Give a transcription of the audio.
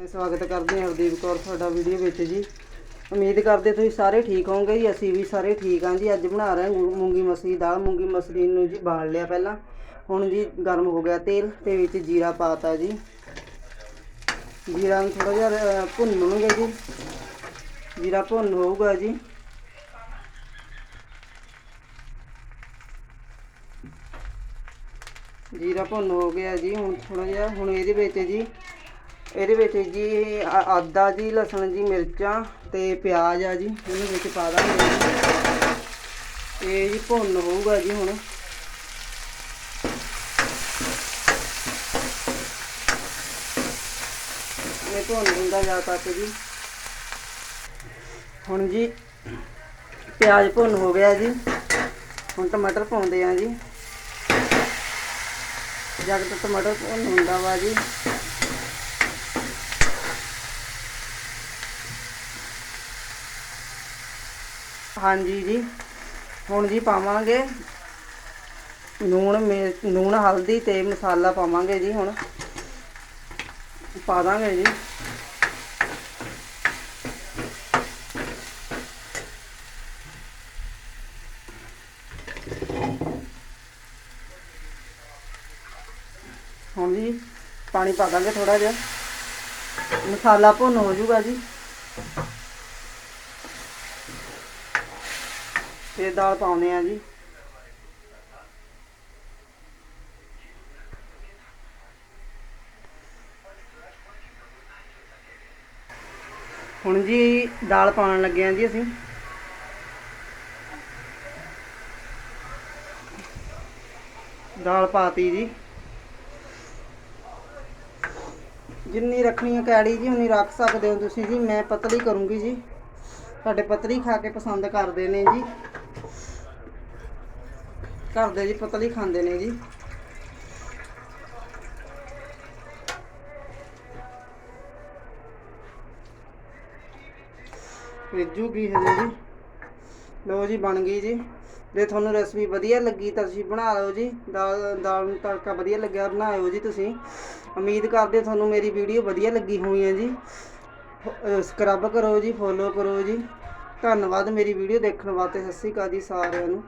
ਸਵਾਗਤ ਕਰਦੇ ਹਾਂ ਹਰਦੀਪ ਕੌਰ ਤੁਹਾਡਾ ਵੀਡੀਓ ਵਿੱਚ ਜੀ। ਉਮੀਦ ਕਰਦੇ ਤੁਸੀਂ ਸਾਰੇ ਠੀਕ ਹੋਵੋਗੇ ਜੀ ਅਸੀਂ ਵੀ ਸਾਰੇ ਠੀਕ ਹਾਂ ਜੀ। ਅੱਜ ਬਣਾ ਰਹੇ ਹਾਂ ਮੂੰਗੀ ਮਸਰੀ ਦਾਲ ਮੂੰਗੀ ਮਸਰੀ ਨੂੰ ਜੀ ਬਾਲ ਲਿਆ ਪਹਿਲਾਂ। ਹੁਣ ਜੀ ਗਰਮ ਹੋ ਗਿਆ ਤੇਲ ਤੇ ਵਿੱਚ ਜੀਰਾ ਪਾਤਾ ਜੀ। ਜੀਰਾ ਨੂੰ ਥੋੜਾ ਜਿਹਾ ਅਹ, ਭੁੰਨ ਲਵਾਂਗੇ ਜੀ। ਜੀਰਾ ਭੁੰਨ ਹੋਊਗਾ ਜੀ। ਜੀਰਾ ਭੁੰਨ ਹੋ ਗਿਆ ਜੀ ਹੁਣ ਥੋੜਾ ਜਿਹਾ ਹੁਣ ਇਹਦੇ ਵਿੱਚ ਜੀ ਇਹਦੇ ਵਿੱਚ ਜੀ ਆ- ਆਦਾ ਜੀ, ਲਸਣ ਜੀ, ਮਿਰਚਾਂ ਤੇ ਪਿਆਜ਼ ਆ ਜੀ ਇਹਨੂੰ ਵਿੱਚ ਪਾ ਦਾਂਗੇ। ਇਹ ਜੀ ਭੁੰਨ ਹੋਊਗਾ ਜੀ ਹੁਣ। ਇਹ ਭੁੰਨ ਹੁੰਦਾ ਜਾ ਤੱਕ ਜੀ। ਹੁਣ ਜੀ ਪਿਆਜ਼ ਭੁੰਨ ਹੋ ਗਿਆ ਜੀ। ਹੁਣ ਟਮਾਟਰ ਪਾਉਂਦੇ ਆ ਜੀ। ਜਦ ਤੱਕ ਟਮਾਟਰ ਭੁੰਨ ਹੁੰਦਾ ਵਾ ਜੀ। ਹਾਂਜੀ ਜੀ। ਹੁਣ ਜੀ ਪਾਵਾਂਗੇ ਲੂਣ ਮਿਰਚ ਲੂਣ ਹਲਦੀ ਤੇ ਮਸਾਲਾ ਪਾਵਾਂਗੇ ਜੀ ਹੁਣ। ਪਾ ਦਾਂਗੇ ਜੀ। ਹੁਣ ਜੀ ਪਾਣੀ ਪਾ ਦਾਂਗੇ ਥੋੜਾ ਜਿਹਾ। ਮਸਾਲਾ ਭੁੰਨ ਹੋ ਜਾਊਗਾ ਜੀ। ਤੇ ਦਾਲ ਪਾਉਂਦੇ ਆ ਜੀ। ਹੁਣ ਜੀ ਦਾਲ ਪਾਉਣ ਲੱਗੇ ਆ ਜੀ ਅਸੀਂ। ਦਾਲ ਪਾਤੀ ਜੀ। ਜਿੰਨੀ ਰੱਖਣੀ ਹੈ ਕੈੜੀ ਜੀ, ਉਨੀ ਰੱਖ ਸਕਦੇ ਹੋ ਤੁਸੀਂ ਜੀ। ਮੈਂ ਪਤਲੀ ਕਰੂੰਗੀ ਜੀ। ਤੁਹਾਡੇ ਪਤਲੀ ਖਾ ਕੇ ਪਸੰਦ ਕਰਦੇ ਨੇ ਜੀ। ਘਰ ਦੇ ਜੀ ਪਤਲੀ ਖਾਂਦੇ ਨੇ ਜੀ। ਰਿੱਜੂਗੀ ਹਜੇ ਜੀ? ਲਓ ਜੀ, ਬਣ ਗਈ ਜੀ। ਜੇ ਤੁਹਾਨੂੰ ਰੈਸਪੀ ਵਧੀਆ ਲੱਗੀ ਤਾਂ ਤੁਸੀਂ ਬਣਾ ਲਓ ਜੀ। ਦਾਲ ਦਾਲ ਨੂੰ ਤੜਕਾ ਵਧੀਆ ਲੱਗਿਆ, ਬਣਾਇਓ ਜੀ ਤੁਸੀਂ। ਉਮੀਦ ਕਰਦੇ ਤੁਹਾਨੂੰ ਮੇਰੀ ਵੀਡੀਓ ਵਧੀਆ ਲੱਗੀ ਹੋਈ ਹੈ ਜੀ। ਸਕਰਬ ਕਰੋ ਜੀ ਫੋਲੋ ਕਰੋ ਜੀ। ਧੰਨਵਾਦ ਮੇਰੀ ਵੀਡੀਓ ਦੇਖਣ ਵਾਸਤੇ। ਸਤਿ ਸ਼੍ਰੀ ਅਕਾਲ ਜੀ ਸਾਰਿਆਂ ਨੂੰ।